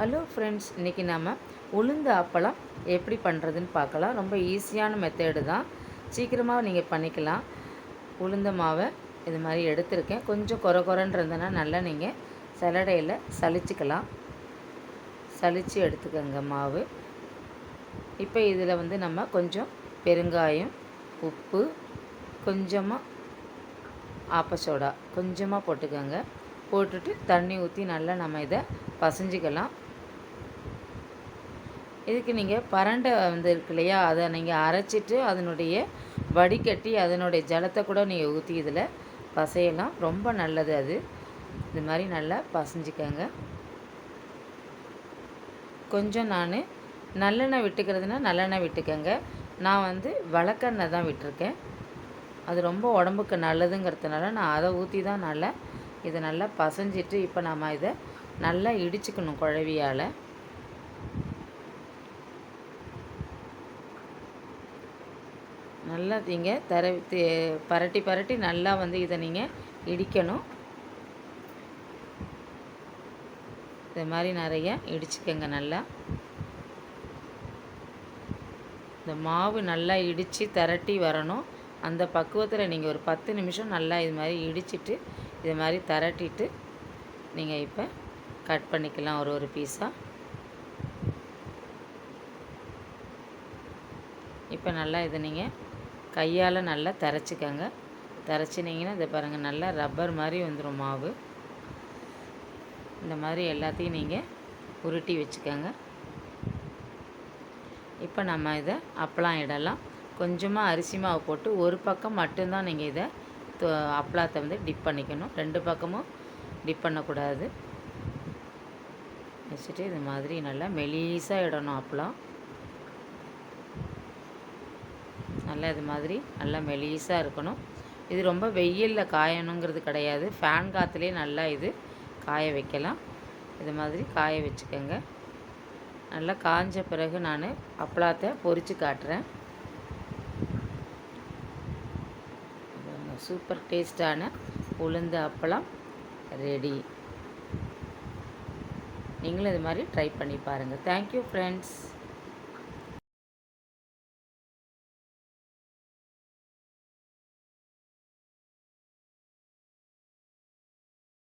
Hello friends இன்றைக்கி நம்ம உளுந்து அப்பளம் எப்படி பண்ணுறதுன்னு பார்க்கலாம். ரொம்ப ஈஸியான மெத்தேடு தான். சீக்கிரமாக நீங்கள் பண்ணிக்கலாம். உளுந்த மாவை இது மாதிரி எடுத்திருக்கேன். கொஞ்சம் குறை குறைன்னு இருந்ததுன்னா நல்லா நீங்கள் சலடையில் சலிச்சுக்கலாம். சலித்து எடுத்துக்கோங்க மாவு. இப்போ இதில் வந்து நம்ம கொஞ்சம் பெருங்காயம் உப்பு கொஞ்சமாக ஆப்பச்சோடா கொஞ்சமாக போட்டுக்கோங்க. போட்டுட்டு தண்ணி ஊற்றி நல்லா நம்ம இதை பசைஞ்சிக்கலாம். இதுக்கு நீங்கள் பரண்டை வந்து இருக்கு இல்லையா? அதை நீங்கள் அரைச்சிட்டு அதனுடைய வடிகட்டி அதனுடைய ஜலத்தை கூட நீங்கள் ஊற்றி இதில் பசையெல்லாம் ரொம்ப நல்லது அது. இது மாதிரி நல்லா பசைஞ்சிக்கோங்க. கொஞ்சம் நான் நல்லெண்ணெய் விட்டுக்கிறதுனா நல்லெண்ணெய் விட்டுக்கோங்க. நான் வந்து வழக்கெண்ணெய் தான் விட்டுருக்கேன். அது ரொம்ப உடம்புக்கு நல்லதுங்கிறதுனால நான் அதை ஊற்றி தான் நல்லா இதை நல்லா பசைஞ்சிட்டு இப்போ நம்ம இதை நல்லா இடிச்சுக்கணும் குழவியால். நல்லா நீங்கள் தர பரட்டி பரட்டி நல்லா வந்து இதை நீங்கள் இடிக்கணும். இது மாதிரி நிறைய இடிச்சுக்கோங்க நல்லா. இந்த மாவு நல்லா இடித்து திரட்டி வரணும். அந்த பக்குவத்தில் நீங்கள் ஒரு பத்து நிமிஷம் நல்லா இது மாதிரி இடிச்சிட்டு இது மாதிரி திரட்டிட்டு நீங்கள் இப்போ கட் பண்ணிக்கலாம் ஒரு ஒரு பீஸாக இப்போ நல்லா இதை நீங்கள் கையால் நல்லா தரைச்சிக்கங்க. தரைச்சினிங்கன்னா இதை பாருங்கள் நல்லா ரப்பர் மாதிரி வந்துடும் மாவு. இந்த மாதிரி எல்லாத்தையும் நீங்கள் உருட்டி வச்சுக்கோங்க. இப்போ நம்ம இதை அப்பளம் இடலாம். கொஞ்சமாக அரிசி மாவு போட்டு ஒரு பக்கம் மட்டும்தான் நீங்கள் இதை அப்பளத்தை வந்து டிப் பண்ணிக்கணும். ரெண்டு பக்கமும் டிப் பண்ணக்கூடாது. வச்சுட்டு இது மாதிரி நல்லா மெலீஸாக இடணும் அப்பளம். நல்லா இது மாதிரி நல்லா மெலீஸாக இருக்கணும். இது ரொம்ப வெயிலில் காயணுங்கிறது கிடையாது. ஃபேன் காற்றுலேயே நல்லா இது காய வைக்கலாம். இது மாதிரி காய வச்சுக்கோங்க. நல்லா காஞ்ச பிறகு நான் அப்பளத்தை பொறிச்சு காட்டுறேன். சூப்பர் டேஸ்டான உளுந்து அப்பளம் ரெடி நீங்களும் இது மாதிரி ட்ரை பண்ணி பாருங்கள் தேங்க்யூ ஃப்ரெண்ட்ஸ்